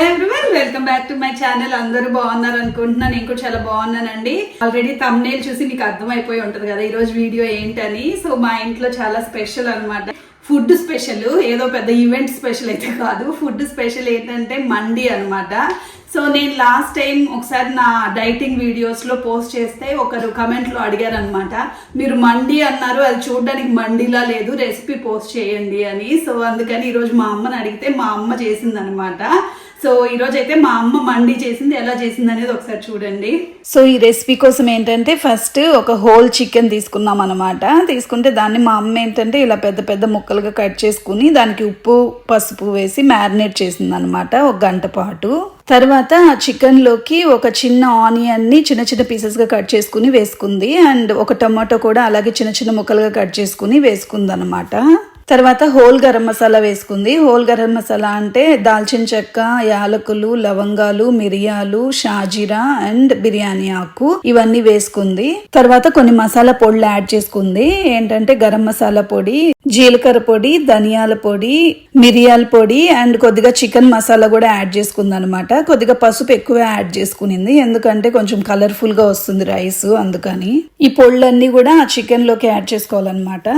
Hello everyone welcome back to my channel అందరూ బాగున్నారు అనుకుంటున్నాను. నేను కూడా చాలా బాగున్నానండి. ఆల్రెడీ తమ్నేల్ చూసి మీకు అర్థమైపోయి ఉంటది కదా ఈరోజు వీడియో ఏంటని. సో మా ఇంట్లో చాలా స్పెషల్ అనమాట ఫుడ్ స్పెషల్ ఏదో పెద్ద ఈవెంట్ స్పెషల్ అయితే కాదు. ఫుడ్ స్పెషల్ ఏంటంటే మండి అనమాట సో నేను లాస్ట్ టైం ఒకసారి నా డైటింగ్ వీడియోస్లో పోస్ట్ చేస్తే ఒకరు కమెంట్లో అడిగారు అనమాట మీరు మండి అన్నారు అది చూడడానికి మండిలా లేదు రెసిపీ పోస్ట్ చేయండి అని. సో అందుకని ఈరోజు మా అమ్మని అడిగితే మా అమ్మ చేసింది అనమాట సో ఈ అయితే మా అమ్మ మండి చేసింది. ఎలా చేసింది అనేది ఒకసారి చూడండి. సో ఈ రెసిపీ కోసం ఏంటంటే ఫస్ట్ ఒక హోల్ చికెన్ తీసుకున్నాం అనమాట తీసుకుంటే దాన్ని మా అమ్మ ఏంటంటే ఇలా పెద్ద పెద్ద ముక్కలుగా కట్ చేసుకుని దానికి ఉప్పు పసుపు వేసి మ్యారినేట్ చేసింది అనమాట ఒక గంట పాటు. తర్వాత ఆ చికెన్లోకి ఒక చిన్న ఆనియన్ని చిన్న చిన్న పీసెస్గా కట్ చేసుకుని వేసుకుంది. అండ్ ఒక టమాటో కూడా అలాగే చిన్న చిన్న ముక్కలుగా కట్ చేసుకుని వేసుకుంది అనమాట తర్వాత హోల్ గరం మసాలా వేసుకుంది. హోల్ గరం మసాలా అంటే దాల్చిన చెక్క యాలకులు లవంగాలు మిరియాలు షాజీరా అండ్ బిర్యానీ ఆకు ఇవన్నీ వేసుకుంది. తర్వాత కొన్ని మసాలా పొడులు యాడ్ చేసుకుంది. ఏంటంటే గరం మసాలా పొడి జీలకర్ర పొడి ధనియాల పొడి మిరియాల పొడి అండ్ కొద్దిగా చికెన్ మసాలా కూడా యాడ్ చేసుకుంది అనమాట కొద్దిగా పసుపు ఎక్కువ యాడ్ చేసుకునింది. ఎందుకంటే కొంచెం కలర్ఫుల్గా వస్తుంది రైస్ అందుకని. ఈ పొళ్ళన్నీ కూడా ఆ చికెన్లోకి యాడ్ చేసుకోవాలన్నమాట.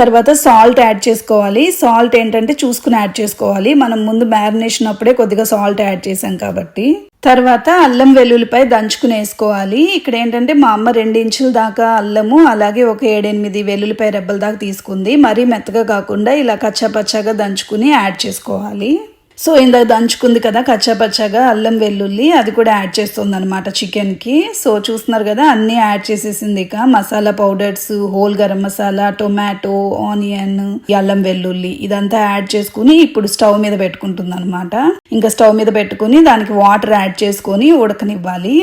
తర్వాత సాల్ట్ యాడ్ చేసుకోవాలి. సాల్ట్ ఏంటంటే చూసుకుని యాడ్ చేసుకోవాలి. మనం ముందు మ్యారినేషన్ అప్పుడే కొద్దిగా సాల్ట్ యాడ్ చేసాం కాబట్టి. తర్వాత అల్లం వెల్లుల్లిపై దంచుకుని వేసుకోవాలి. ఇక్కడ ఏంటంటే మా అమ్మ రెండు ఇంచుల దాకా అల్లము అలాగే ఒక ఏడెనిమిది వెల్లుల్లిపై రెబ్బల దాకా తీసుకుంది. మరీ మెత్తగా కాకుండా ఇలా కచ్చాపచ్చాగా దంచుకుని యాడ్ చేసుకోవాలి. సో ఇందాక దంచుకుంది కదా కచ్చాపచ్చాగా అల్లం వెల్లుల్లి అది కూడా యాడ్ చేస్తుంది అనమాట చికెన్కి. సో చూస్తున్నారు కదా అన్నీ యాడ్ చేసేసింది ఇక. Masala powders whole garam masala tomato onion అల్లం వెల్లుల్లి ఇదంతా యాడ్ చేసుకుని ఇప్పుడు స్టవ్ మీద పెట్టుకుంటుంది అనమాట ఇంకా స్టవ్ మీద పెట్టుకుని దానికి వాటర్ యాడ్ చేసుకొని ఉడకనివ్వాలి.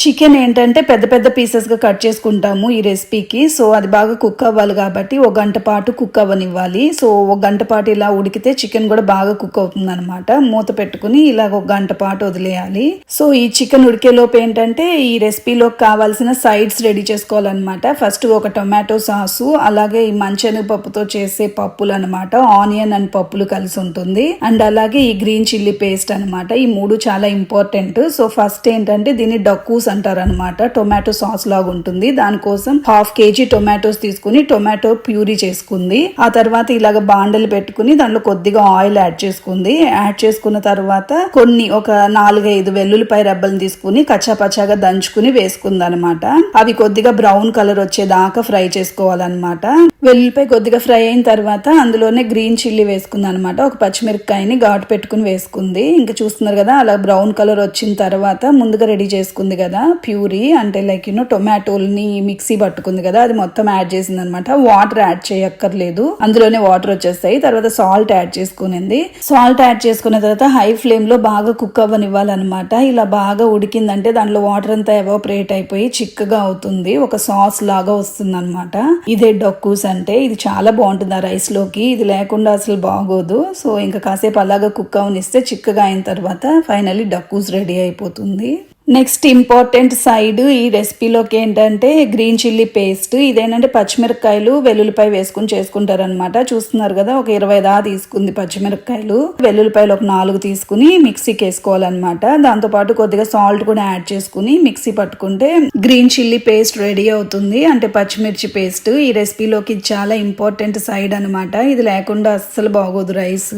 చికెన్ ఏంటంటే పెద్ద పెద్ద పీసెస్గా కట్ చేసుకుంటాము ఈ రెసిపీకి సో అది బాగా కుక్ అవ్వాలి కాబట్టి ఒక గంట పాటు కుక్ అవ్వనివ్వాలి. సో ఒక గంట పాటు ఇలా ఉడికితే చికెన్ కూడా బాగా కుక్ అవుతుంది అనమాట మూత పెట్టుకుని ఇలా ఒక గంట పాటు వదిలేయాలి. సో ఈ చికెన్ ఉడికేలోపు ఏంటంటే ఈ రెసిపీలోకి కావాల్సిన సైడ్స్ రెడీ చేసుకోవాలన్నమాట. ఫస్ట్ ఒక టొమాటో సాసు అలాగే ఈ మంచెనగపప్పుతో చేసే పప్పులు అనమాట ఆనియన్ అండ్ పప్పులు కలిసి ఉంటుంది. అండ్ అలాగే ఈ గ్రీన్ చిల్లీ పేస్ట్ అనమాట ఈ మూడు చాలా ఇంపార్టెంట్ సో ఫస్ట్ ఏంటంటే దీన్ని డక్కు అంటారు అనమాట టొమాటో సాస్ లాగా ఉంటుంది దానికోసం హాఫ్ కేజీ టొమాటోస్ తీసుకుని టొమాటో ప్యూరీ చేసుకుంది. ఆ తర్వాత ఇలాగ బాండలు పెట్టుకుని దాంట్లో కొద్దిగా ఆయిల్ యాడ్ చేసుకుంది. యాడ్ చేసుకున్న తర్వాత కొన్ని ఒక నాలుగైదు వెల్లుల్లిపాయ రెబ్బలు తీసుకుని కచ్చాపచ్చాగా దంచుకుని వేసుకుంది అనమాట అవి కొద్దిగా బ్రౌన్ కలర్ వచ్చేదాకా ఫ్రై చేసుకోవాలన్నమాట. వెల్లుల్లిపాయ కొద్దిగా ఫ్రై అయిన తర్వాత అందులోనే గ్రీన్ చిల్లీ వేసుకుంది అనమాట ఒక పచ్చిమిరపకాయని ఘాటు పెట్టుకుని వేసుకుంది. ఇంకా చూస్తున్నారు కదా అలా బ్రౌన్ కలర్ వచ్చిన తర్వాత ముందుగా రెడీ చేసుకుంది కదా. ప్యూరీ అంటే లైక్ యూనో టొమాటోల్ని మిక్సీ పట్టుకుంది కదా అది మొత్తం యాడ్ చేసింది అనమాట వాటర్ యాడ్ చేయక్కర్లేదు. అందులోనే వాటర్ వచ్చేస్తాయి. తర్వాత సాల్ట్ యాడ్ చేసుకునింది. సాల్ట్ యాడ్ చేసుకున్న తర్వాత హై ఫ్లేమ్లో బాగా కుక్ అవ్వనివ్వాలన్నమాట. ఇలా బాగా ఉడికిందంటే దాంట్లో వాటర్ అంతా ఎవాపరేట్ అయిపోయి చిక్కగా అవుతుంది. ఒక సాస్ లాగా వస్తుంది అనమాట ఇదే డొక్కూస్ అంటే ఇది చాలా బాగుంటుంది ఆ రైస్లోకి. ఇది లేకుండా అసలు బాగోదు. సో ఇంకా కాసేపు అలాగా కుక్ అవనిస్తే చిక్కగా అయిన తర్వాత ఫైనలీ డక్కూస్ రెడీ అయిపోతుంది. నెక్స్ట్ ఇంపార్టెంట్ సైడ్ ఈ రెసిపీలోకి ఏంటంటే గ్రీన్ చిల్లీ పేస్ట్ ఇదేంటంటే పచ్చిమిరపకాయలు వెల్లుల్లిపాయ వేసుకుని చేసుకుంటారనమాట చూస్తున్నారు కదా ఒక ఇరవై దా తీసుకుంది పచ్చిమిరపకాయలు. వెల్లుల్లిపాయలు ఒక నాలుగు తీసుకుని మిక్సీకి వేసుకోవాలన్నమాట. దాంతో పాటు కొద్దిగా సాల్ట్ కూడా యాడ్ చేసుకుని మిక్సీ పట్టుకుంటే గ్రీన్ చిల్లీ పేస్ట్ రెడీ అవుతుంది. అంటే పచ్చిమిర్చి పేస్ట్ ఈ రెసిపీలోకి చాలా ఇంపార్టెంట్ సైడ్ అనమాట ఇది లేకుండా అస్సలు బాగోదు రైస్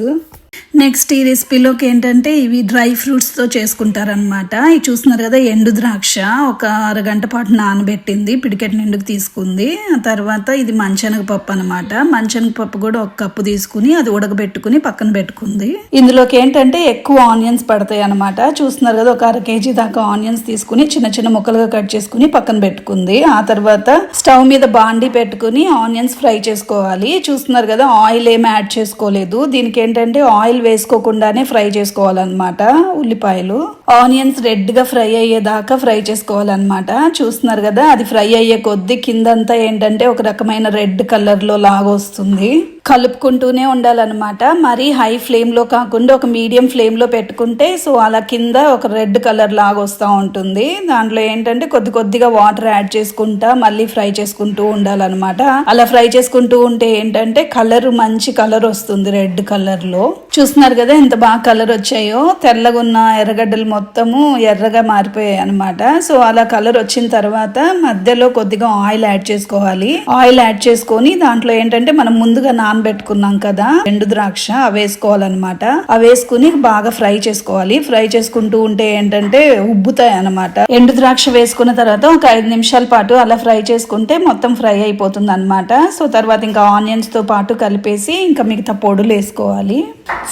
నెక్స్ట్ ఈ రెసిపీలోకి ఏంటంటే ఇవి డ్రై ఫ్రూట్స్తో చేసుకుంటారనమాట ఇవి చూస్తున్నారు కదా ఎండు ద్రాక్ష ఒక అరగంట పాటు నానబెట్టింది పిడికెట్ నిండుకు తీసుకుంది. ఆ తర్వాత ఇది మంచెనగ పప్పు అనమాట మంచెనగ పప్పు కూడా ఒక కప్పు తీసుకుని అది ఉడకబెట్టుకుని పక్కన పెట్టుకుంది. ఇందులోకి ఏంటంటే ఎక్కువ ఆనియన్స్ పడతాయి అనమాట చూస్తున్నారు కదా ఒక అర కేజీ దాకా ఆనియన్స్ తీసుకుని చిన్న చిన్న ముక్కలుగా కట్ చేసుకుని పక్కన పెట్టుకుంది. ఆ తర్వాత స్టవ్ మీద బాండి పెట్టుకుని ఆనియన్స్ ఫ్రై చేసుకోవాలి. చూస్తున్నారు కదా ఆయిల్ ఏమి యాడ్ చేసుకోలేదు. దీనికి ఏంటంటే ఆయిల్ వేసుకోకుండానే ఫ్రై చేసుకోవాలన్నమాట ఉల్లిపాయలు. ఆనియన్స్ రెడ్గా ఫ్రై అయ్యేదాకా ఫ్రై చేసుకోవాలన్నమాట. చూస్తున్నారు కదా అది ఫ్రై అయ్యే కొద్దీ కిందంతా ఏంటంటే ఒక రకమైన రెడ్ కలర్లో లాగా వస్తుంది. కలుపుకుంటూనే ఉండాలన్నమాట. మరి హై ఫ్లేమ్లో కాకుండా ఒక మీడియం ఫ్లేమ్లో పెట్టుకుంటే సో అలా కింద ఒక రెడ్ కలర్ లాగా వస్తూ ఉంటుంది. దాంట్లో ఏంటంటే కొద్ది కొద్దిగా వాటర్ యాడ్ చేసుకుంటా మళ్ళీ ఫ్రై చేసుకుంటూ ఉండాలన్నమాట. అలా ఫ్రై చేసుకుంటూ ఉంటే ఏంటంటే కలర్ మంచి కలర్ వస్తుంది రెడ్ కలర్లో చూస్తున్నారు కదా ఎంత బాగా కలర్ వచ్చాయో. తెల్లగా ఉన్న ఎర్రగడ్డలు మొత్తము ఎర్రగా మారిపోయాయి అనమాట సో అలా కలర్ వచ్చిన తర్వాత మధ్యలో కొద్దిగా ఆయిల్ యాడ్ చేసుకోవాలి. ఆయిల్ యాడ్ చేసుకొని దాంట్లో ఏంటంటే మనం ముందుగా నానబెట్టుకున్నాం కదా ఎండు ద్రాక్ష అవి వేసుకోవాలన్నమాట. అవి వేసుకుని బాగా ఫ్రై చేసుకోవాలి. ఫ్రై చేసుకుంటూ ఉంటే ఏంటంటే ఉబ్బుతాయి అనమాట ఎండు ద్రాక్ష వేసుకున్న తర్వాత ఒక ఐదు నిమిషాల పాటు అలా ఫ్రై చేసుకుంటే మొత్తం ఫ్రై అయిపోతుంది అనమాట సో తర్వాత ఇంకా ఆనియన్స్తో పాటు కలిపేసి ఇంకా మిగతా పొడులు వేసుకోవాలి.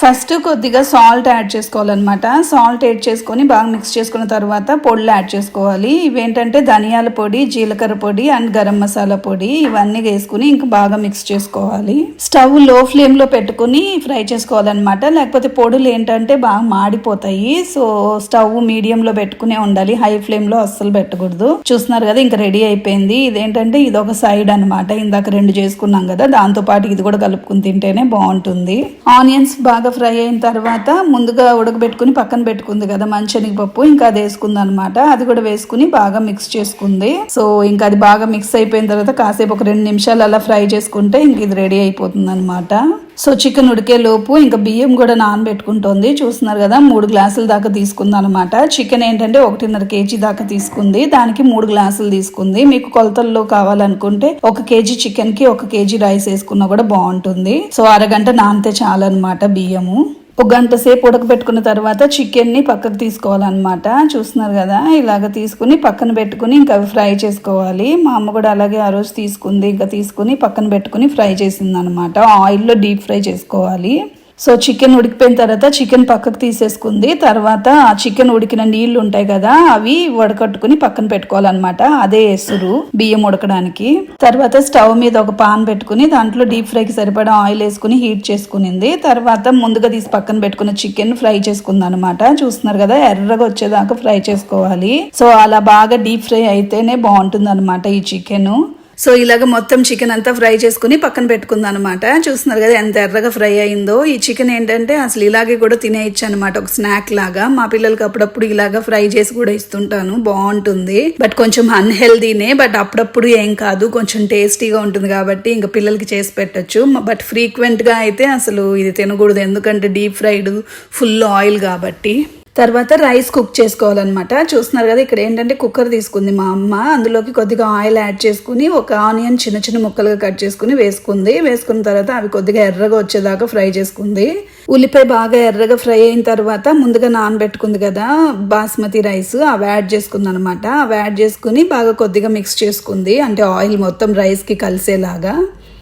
ఫస్ట్ కొద్దిగా సాల్ట్ యాడ్ చేసుకోవాలన్నమాట. సాల్ట్ యాడ్ చేసుకొని బాగా మిక్స్ చేసుకున్న తర్వాత పొడులు యాడ్ చేసుకోవాలి. ఇవేంటంటే ధనియాల పొడి జీలకర్ర పొడి అండ్ గరం మసాలా పొడి ఇవన్నీ వేసుకుని ఇంకా బాగా మిక్స్ చేసుకోవాలి. స్టవ్లో ఫ్లేమ్లో పెట్టుకుని ఫ్రై చేసుకోవాలన్నమాట. లేకపోతే పొడులు ఏంటంటే బాగా మాడిపోతాయి. సో స్టవ్ మీడియంలో పెట్టుకునే ఉండాలి. హై ఫ్లేమ్లో అస్సలు పెట్టకూడదు. చూస్తున్నారు కదా ఇంకా రెడీ అయిపోయింది. ఇదేంటంటే ఇది ఒక సైడ్ అనమాట ఇందాక రెండు చేసుకున్నాం కదా దాంతో పాటు ఇది కూడా కలుపుకుని తింటేనే బాగుంటుంది. ఆనియన్స్ బాగా ఫ్రై అయిన తర్వాత ముందుగా ఉడకబెట్టుకుని పక్కన పెట్టుకుంది కదా మంచెనగపప్పు ఇంకా అది వేసుకుంది అనమాట అది కూడా వేసుకుని బాగా మిక్స్ చేసుకుంది. సో ఇంకా అది బాగా మిక్స్ అయిపోయిన తర్వాత కాసేపు ఒక రెండు నిమిషాలు అలా ఫ్రై చేసుకుంటే ఇంక ఇది రెడీ అయిపోతుంది అనమాట సో చికెన్ ఉడికే లోపు ఇంకా బియ్యం కూడా నానబెట్టుకుంటోంది. చూస్తున్నారు కదా మూడు గ్లాసుల దాకా తీసుకుంది అనమాట చికెన్ ఏంటంటే ఒకటిన్నర కేజీ దాకా తీసుకుంది. దానికి మూడు గ్లాసులు తీసుకుంది. మీకు కొలతల్లో కావాలనుకుంటే ఒక కేజీ చికెన్కి ఒక కేజీ రైస్ వేసుకున్నా కూడా బాగుంటుంది. సో అరగంట నానితే చాలన్నమాట బియ్యము. ఒక గంట సేపు ఉడకబెట్టుకున్న తర్వాత చికెన్ని పక్కకు తీసుకోవాలన్నమాట. చూస్తున్నారు కదా ఇలాగ తీసుకుని పక్కన పెట్టుకుని ఇంకా అవి ఫ్రై చేసుకోవాలి. మా అమ్మ కూడా అలాగే ఆ రోజు తీసుకుంది ఇంకా తీసుకుని పక్కన పెట్టుకుని ఫ్రై చేసింది అనమాట ఆయిల్లో డీప్ ఫ్రై చేసుకోవాలి. సో చికెన్ ఉడికిపోయిన తర్వాత చికెన్ పక్కకు తీసేసుకుంది. తర్వాత ఆ చికెన్ ఉడికిన నీళ్ళు ఉంటాయి కదా అవి వడకట్టుకుని పక్కన పెట్టుకోవాలన్నమాట. అదే ఎసురు బియ్యం ఉడకడానికి. తర్వాత స్టవ్ మీద ఒక పాన్ పెట్టుకుని దాంట్లో డీప్ ఫ్రైకి సరిపడా ఆయిల్ వేసుకుని హీట్ చేసుకునింది. తర్వాత ముందుగా తీసి పక్కన పెట్టుకున్న చికెన్ ఫ్రై చేసుకుంది అనమాట చూస్తున్నారు కదా ఎర్రగా వచ్చేదాకా ఫ్రై చేసుకోవాలి. సో అలా బాగా డీప్ ఫ్రై అయితేనే బాగుంటుంది అనమాట ఈ చికెన్. సో ఇలాగ మొత్తం చికెన్ అంతా ఫ్రై చేసుకుని పక్కన పెట్టుకుందాం అనమాట చూస్తున్నారు కదా ఎంత ఎర్రగా ఫ్రై అయిందో. ఈ చికెన్ ఏంటంటే అసలు ఇలాగే కూడా తినేయచ్చు అనమాట ఒక స్నాక్ లాగా. మా పిల్లలకి అప్పుడప్పుడు ఇలాగా ఫ్రై చేసి కూడా ఇస్తుంటాను. బాగుంటుంది. బట్ కొంచెం అన్హెల్దీనే బట్ అప్పుడప్పుడు ఏం కాదు. కొంచెం టేస్టీగా ఉంటుంది కాబట్టి ఇంకా పిల్లలకి చేసి పెట్టచ్చు. బట్ ఫ్రీక్వెంట్గా అయితే అసలు ఇది తినకూడదు. ఎందుకంటే డీప్ ఫ్రైడ్ ఫుల్ ఆయిల్ కాబట్టి. తర్వాత రైస్ కుక్ చేసుకోవాలన్నమాట. చూస్తున్నారు కదా ఇక్కడ ఏంటంటే కుక్కర్ తీసుకుంది మా అమ్మ. అందులోకి కొద్దిగా ఆయిల్ యాడ్ చేసుకుని ఒక ఆనియన్ చిన్న చిన్న ముక్కలుగా కట్ చేసుకుని వేసుకుంది. వేసుకున్న తర్వాత అవి కొద్దిగా ఎర్రగా వచ్చేదాకా ఫ్రై చేసుకుంది. ఉల్లిపాయ బాగా ఎర్రగా ఫ్రై అయిన తర్వాత ముందుగా నానబెట్టుకుంది కదా బాస్మతి రైస్ అవి యాడ్ చేసుకుంది అనమాట అవి యాడ్ చేసుకుని బాగా కొద్దిగా మిక్స్ చేసుకుంది. అంటే ఆయిల్ మొత్తం రైస్కి కలిసేలాగా.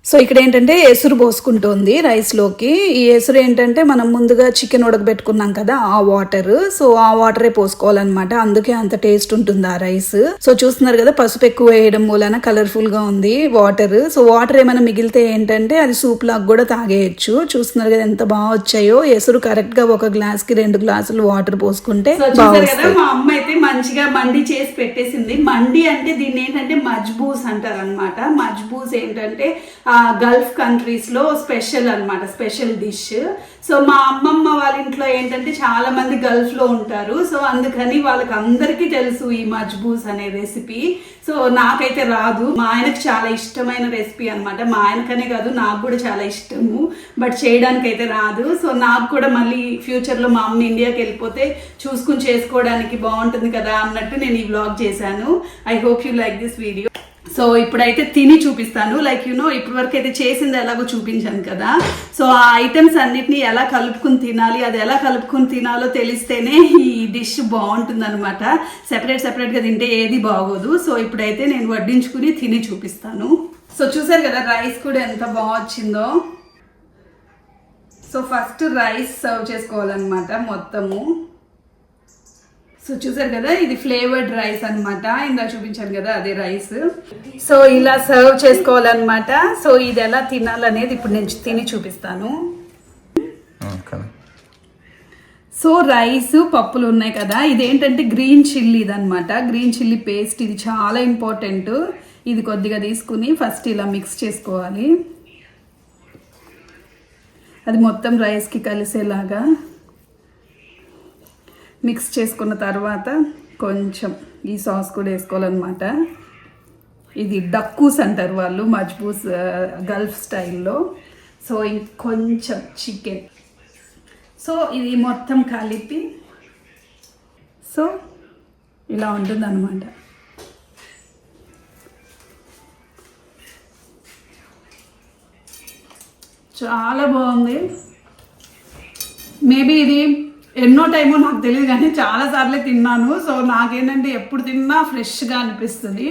సో ఇక్కడ ఏంటంటే ఎసురు పోసుకుంటుంది రైస్లోకి. ఈ ఎసురు ఏంటంటే మనం ముందుగా చికెన్ ఉడకబెట్టుకున్నాం కదా ఆ వాటర్. సో ఆ వాటరే పోసుకోవాలన్నమాట. అందుకే అంత టేస్ట్ ఉంటుంది ఆ రైస్. సో చూస్తున్నారు కదా పసుపు ఎక్కువ వేయడం మూలన కలర్ఫుల్గా ఉంది వాటర్. సో వాటర్ ఏమైనా మిగిలితే ఏంటంటే అది సూప్ లాగా కూడా తాగేయచ్చు. చూస్తున్నారు కదా ఎంత బాగా వచ్చాయో. ఎసురు కరెక్ట్గా ఒక గ్లాస్కి రెండు గ్లాసులు వాటర్ పోసుకుంటే కదా మా అమ్మ అయితే మంచిగా మండి చేసి పెట్టేసింది. మండి అంటే దీన్ని ఏంటంటే మజ్బూస్ అంటారు అనమాట మజ్బూస్ ఏంటంటే ఆ గల్ఫ్ కంట్రీస్లో స్పెషల్ అన్నమాట స్పెషల్ డిష్ సో మా అమ్మమ్మ వాళ్ళ ఇంట్లో ఏంటంటే చాలా మంది ఉంటారు. సో అందుకని వాళ్ళకి అందరికీ తెలుసు ఈ మజ్బూస్ అనే రెసిపీ సో నాకైతే రాదు. మా ఆయనకు చాలా ఇష్టమైన రెసిపీ అన్నమాట. మా ఆయనకనే కాదు నాకు కూడా చాలా ఇష్టము. బట్ చేయడానికి అయితే రాదు. సో నాకు కూడా మళ్ళీ ఫ్యూచర్లో మా అమ్మ ఇండియాకి వెళ్ళిపోతే చూసుకుని చేసుకోవడానికి బాగుంటుంది కదా అన్నట్టు నేను ఈ వ్లాగ్ చేశాను. I hope you like this video so ఇప్పుడైతే తిని చూపిస్తాను. లైక్ యూనో ఇప్పటి వరకు అయితే చేసింది ఎలాగో చూపించాను కదా. సో ఆ ఐటమ్స్ అన్నిటిని ఎలా కలుపుకుని తినాలి అది ఎలా కలుపుకుని తినాలో తెలిస్తేనే ఈ డిష్ బాగుంటుంది అనమాట సెపరేట్ సెపరేట్గా తింటే ఏది బాగోదు. సో ఇప్పుడైతే నేను వడ్డించుకుని తిని చూపిస్తాను. సో చూసారు కదా రైస్ కూడా ఎంత బాగా వచ్చిందో. సో ఫస్ట్ రైస్ సర్వ్ చేసుకోవాలన్నమాట మొత్తము. సో చూసారు కదా ఇది ఫ్లేవర్డ్ రైస్ అన్నమాట. ఇందాక చూపించాను కదా అదే రైస్. సో ఇలా సర్వ్ చేసుకోవాలన్నమాట. సో ఇది ఎలా తినాలనేది ఇప్పుడు నేను తిని చూపిస్తాను. సో రైస్ పప్పులు ఉన్నాయి కదా ఇదేంటంటే గ్రీన్ చిల్లీ ఇదనమాట గ్రీన్ చిల్లీ పేస్ట్ ఇది చాలా ఇంపార్టెంట్. ఇది కొద్దిగా తీసుకుని ఫస్ట్ ఇలా మిక్స్ చేసుకోవాలి. అది మొత్తం రైస్కి కలిసేలాగా. మిక్స్ చేసుకున్న తర్వాత కొంచెం ఈ సాస్ కూడా వేసుకోవాలన్నమాట. ఇది డక్కూస్ అంటారు వాళ్ళు మజ్బూస్ గల్ఫ్ స్టైల్లో. సో ఇంకొంచెం చికెన్. సో ఇది మొత్తం కలిపి సో ఇలా ఉంటుందన్నమాట. చాలా బాగుంది. మేబీ ఇది ఎన్నో టైమో నాకు తెలియదు కానీ చాలాసార్లే తిన్నాను. సో నాకేంటంటే ఎప్పుడు తిన్నా ఫ్రెష్గా అనిపిస్తుంది.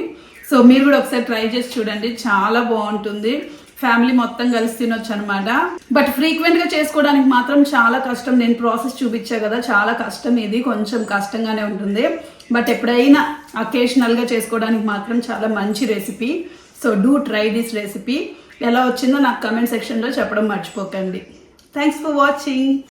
సో మీరు కూడా ఒకసారి ట్రై చేసి చూడండి. చాలా బాగుంటుంది. ఫ్యామిలీ మొత్తం కలిసి తినొచ్చు అనమాట బట్ ఫ్రీక్వెంట్గా చేసుకోవడానికి మాత్రం చాలా కష్టం. నేను ప్రాసెస్ చూపించా కదా చాలా కష్టం ఇది. కొంచెం కష్టంగానే ఉంటుంది. బట్ ఎప్పుడైనా అకేషనల్గా చేసుకోవడానికి మాత్రం చాలా మంచి recipe. So do try this recipe. ఎలా వచ్చిందో నాకు కమెంట్ సెక్షన్లో చెప్పడం మర్చిపోకండి. Thanks for watching